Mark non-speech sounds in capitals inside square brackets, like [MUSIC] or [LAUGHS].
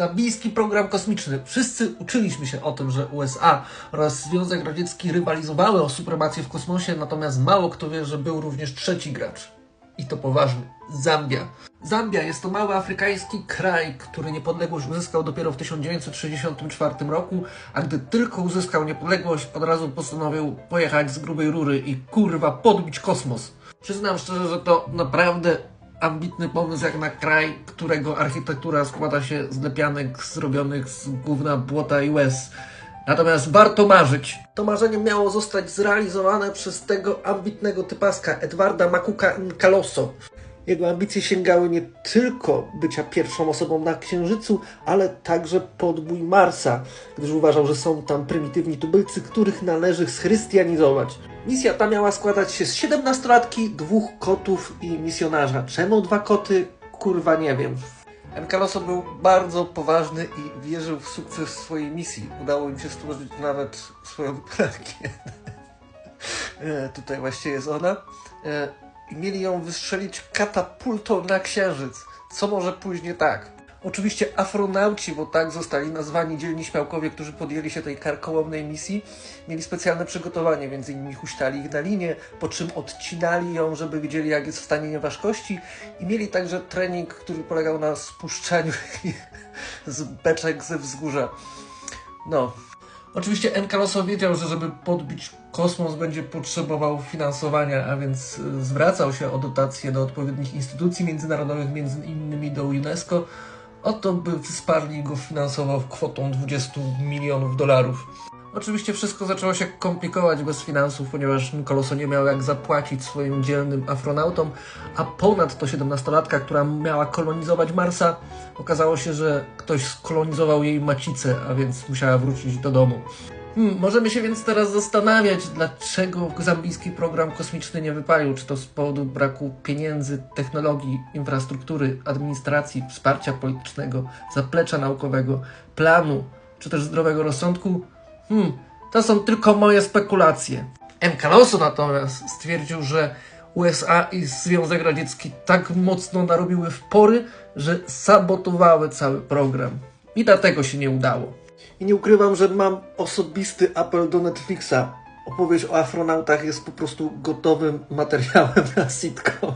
Zambijski program kosmiczny. Wszyscy uczyliśmy się o tym, że USA oraz Związek Radziecki rywalizowały o supremację w kosmosie, natomiast mało kto wie, że był również trzeci gracz. I to poważny. Zambia. Zambia jest to mały afrykański kraj, który niepodległość uzyskał dopiero w 1964 roku, a gdy tylko uzyskał niepodległość, od razu postanowił pojechać z grubej rury i kurwa podbić kosmos. Przyznam szczerze, że to naprawdę ambitny pomysł jak na kraj, którego architektura składa się z lepianek zrobionych z gówna, błota i łez. Natomiast warto marzyć. To marzenie miało zostać zrealizowane przez tego ambitnego typaska Edwarda Makuka Nkaloso. Jego ambicje sięgały nie tylko bycia pierwszą osobą na Księżycu, ale także podbój Marsa, gdyż uważał, że są tam prymitywni tubylcy, których należy schrystianizować. Misja ta miała składać się z 17-latki, dwóch kotów i misjonarza. Czemu dwa koty? Kurwa nie wiem. Encaloso był bardzo poważny i wierzył w sukces swojej misji. Udało im się stworzyć nawet swoją rakietę. [LAUGHS] E, Tutaj właśnie jest ona. E, I mieli ją wystrzelić katapultą na księżyc. Co może pójść nie tak? Oczywiście afronauci, bo tak zostali nazwani dzielni śmiałkowie, którzy podjęli się tej karkołomnej misji, mieli specjalne przygotowanie, między innymi huśtali ich na linię, po czym odcinali ją, żeby widzieli jak jest w stanie nieważkości i mieli także trening, który polegał na spuszczaniu ich [LAUGHS] z beczek ze wzgórza. No. Oczywiście Encaloso wiedział, że żeby podbić kosmos będzie potrzebował finansowania, a więc y, zwracał się o dotacje do odpowiednich instytucji międzynarodowych, między innymi do UNESCO, o to by wsparli go finansowo kwotą 20 milionów dolarów. Oczywiście wszystko zaczęło się komplikować bez finansów, ponieważ Nicoloso nie miał jak zapłacić swoim dzielnym afronautom, a ponadto 17-latka, która miała kolonizować Marsa, okazało się, że ktoś skolonizował jej macicę, a więc musiała wrócić do domu. Hmm, możemy się więc teraz zastanawiać, dlaczego zambijski program kosmiczny nie wypalił. Czy to z powodu braku pieniędzy, technologii, infrastruktury, administracji, wsparcia politycznego, zaplecza naukowego, planu, czy też zdrowego rozsądku? Hmm, to są tylko moje spekulacje. M. Caloso natomiast stwierdził, że USA i Związek Radziecki tak mocno narobiły w pory, że sabotowały cały program. I dlatego się nie udało. I nie ukrywam, że mam osobisty apel do Netflixa. Opowieść o afronautach jest po prostu gotowym materiałem na sitcom.